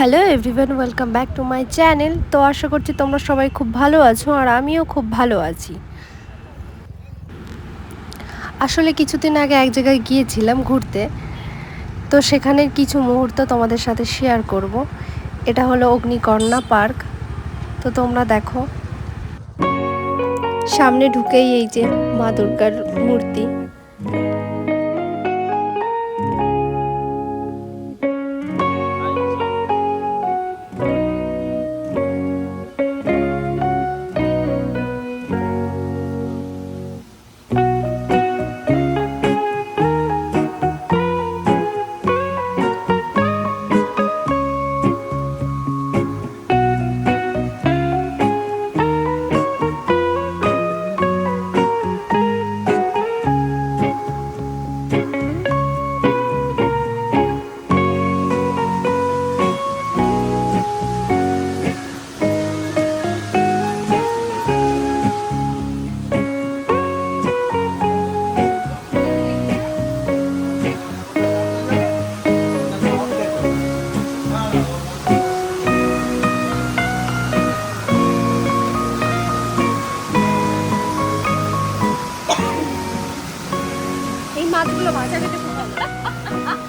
Hello everyone welcome back to my channel তো আশা করছি তোমরা সবাই খুব ভালো আছো আর আমিও খুব ভালো আছি। আসলে কিছুদিন আগে এক জায়গায় গিয়েছিলাম ঘুরতে। তো সেখানের কিছু মুহূর্ত তোমাদের সাথে শেয়ার করব। এটা হলো অগ্নিকর্ণা পার্ক। তো তোমরা দেখো। সামনে ঢুকেই এই যে মা দুর্গার মূর্তি। মাছগুলো ভাজা খেতে খুব ভালো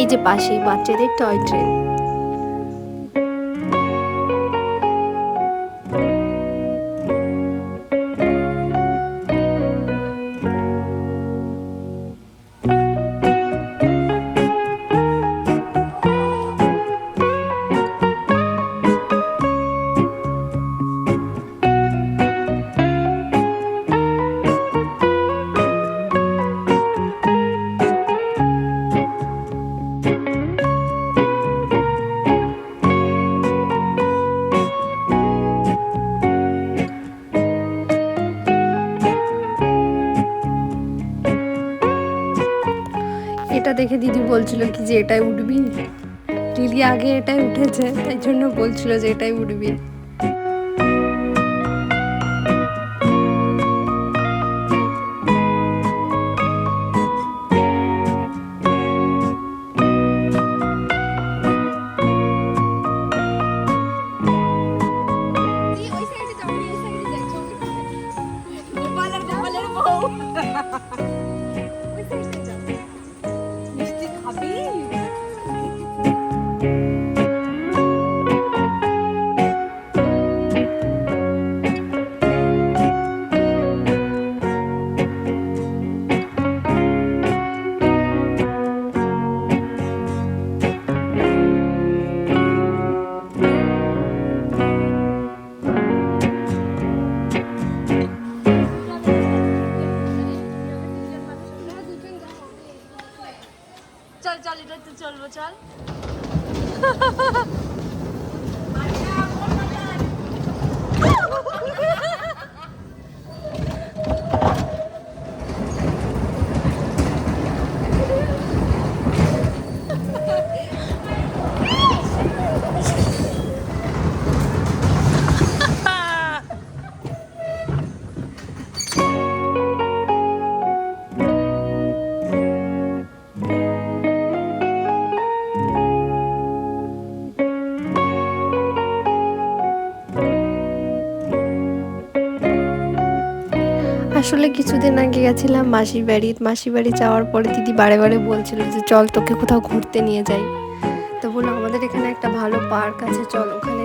এই যে পাশেই বাচ্চাদের টয় ট্রেন। এটা দেখে দিদি বলছিল কি যে এটাই উঠবি। দিদি আগে এটাই উঠেছে, তাই জন্য বলছিল যে এটাই উঠবি। চল চল এটা তো চলবো চল। আসলে কিছুদিন আগে গেছিলাম মাসির বাড়ি। মাসির বাড়ি যাওয়ার পরে দিদি বারে বারে বলছিল যে, চল তোকে কোথাও ঘুরতে নিয়ে যাই। তো বলল, আমাদের এখানে একটা ভালো পার্ক আছে, চল ওখানে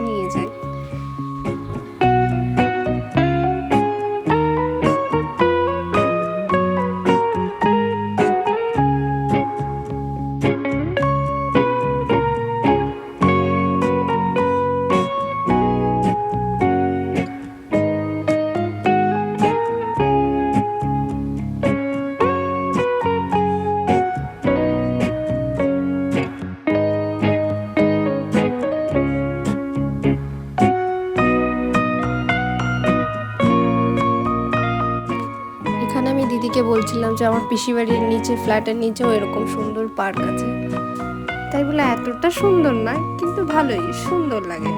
বলছিলাম যে আমার পিসি বাড়ির নিচে, ফ্ল্যাটের নিচেও এরকম সুন্দর পার্ক আছে। তাই বলে এতটা সুন্দর না কিন্তু ভালোই সুন্দর লাগে।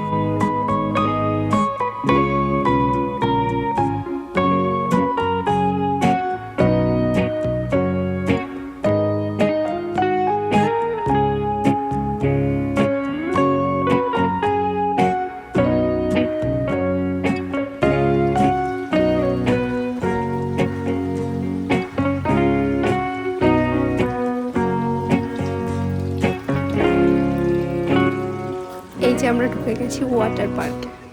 যে আমরা ঢুকে গেছি ওয়াটার পার্কে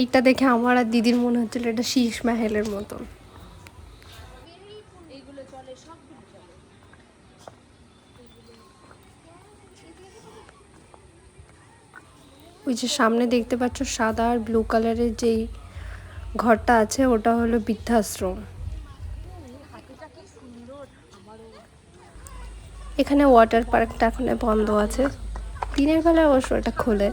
এইটা দেখে আমার আর দিদির মনে হচ্ছিল এটা শীষ মাহেলের মতন ওই যে সামনে দেখতে পাচ্ছ সাদা আর ব্লু কালারের যেই ঘরটা আছে, ওটা হলো বৃদ্ধাশ্রম। এখানে ওয়াটার পার্কটা এখন বন্ধ আছে। দিনের বেলায় অবশ্য এটা খোলে।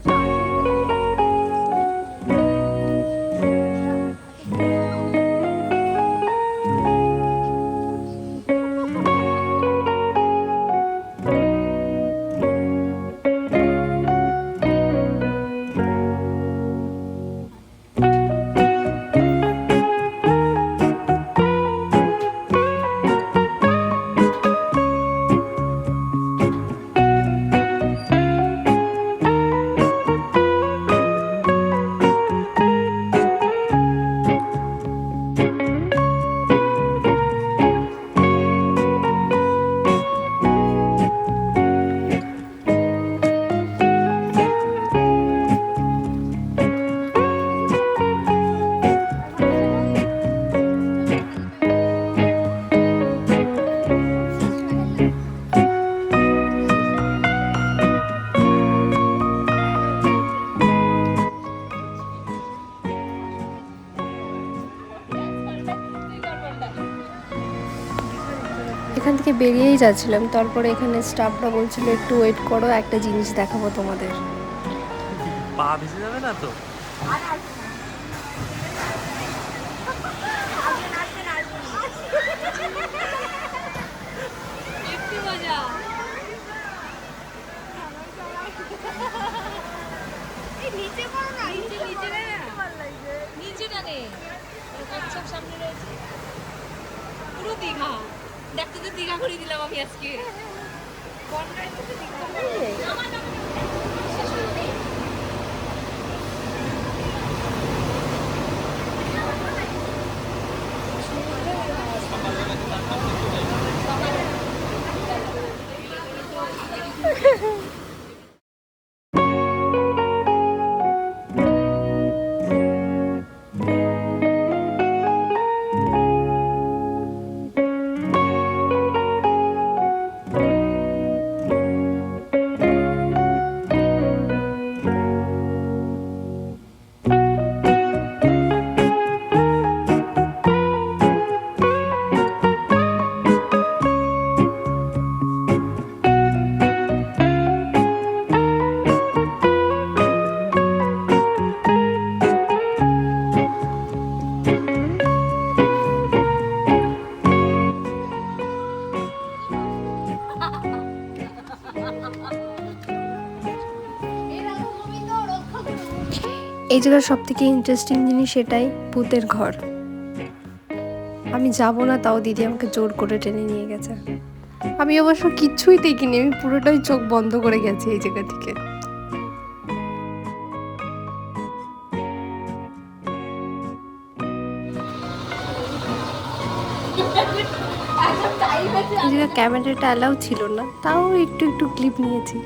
এখান থেকে বেরিয়েই যাচ্ছিলাম। তারপরে এখানে স্টাফরা বলছিল একটু ওয়েট করো একটা জিনিস দেখাবো তোমাদের। পা ভিজে যাবে না তো? একটু নিচে নিচে না নিচে না নে কচ্ছপ সামনে রয়েছে। পুরো দীঘা। দেখতে তো দীঘা করে দিলাম আমি আজকে। এই জায়গার সব থেকে ইন্টারেস্টিং জিনিস এটাই, ভূতের ঘর। আমি যাব না, তাও দিদি আমাকে জোর করে টেনে নিয়ে গেছে। আমি অবশ্য কিচ্ছুই দেখিনি, আমি পুরোটাই চোখ বন্ধ করে গেছি এই জায়গা থেকে। ক্যামেরাটা অ্যালাউ ছিল না, তাও একটু একটু ক্লিপ নিয়েছি।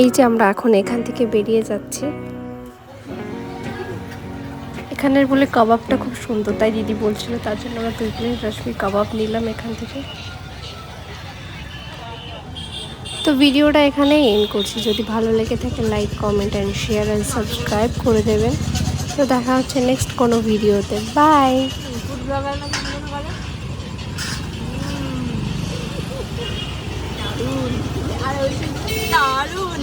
এই যে আমরা এখন এখান থেকে বেরিয়ে যাচ্ছি। এখানের বলে কাবাবটা খুব সুন্দর, তাই দিদি বলছিল, তার জন্য আমরা দুই প্লেট রশ্মি কাবাব নিলাম এখান থেকে। তো ভিডিওটা এখানে এন্ড করছি। যদি ভালো লেগে থাকে like comment and share and subscribe করে দেবেন। তো দেখা হচ্ছে নেক্সট কোনো ভিডিওতে। বাই দারুণ।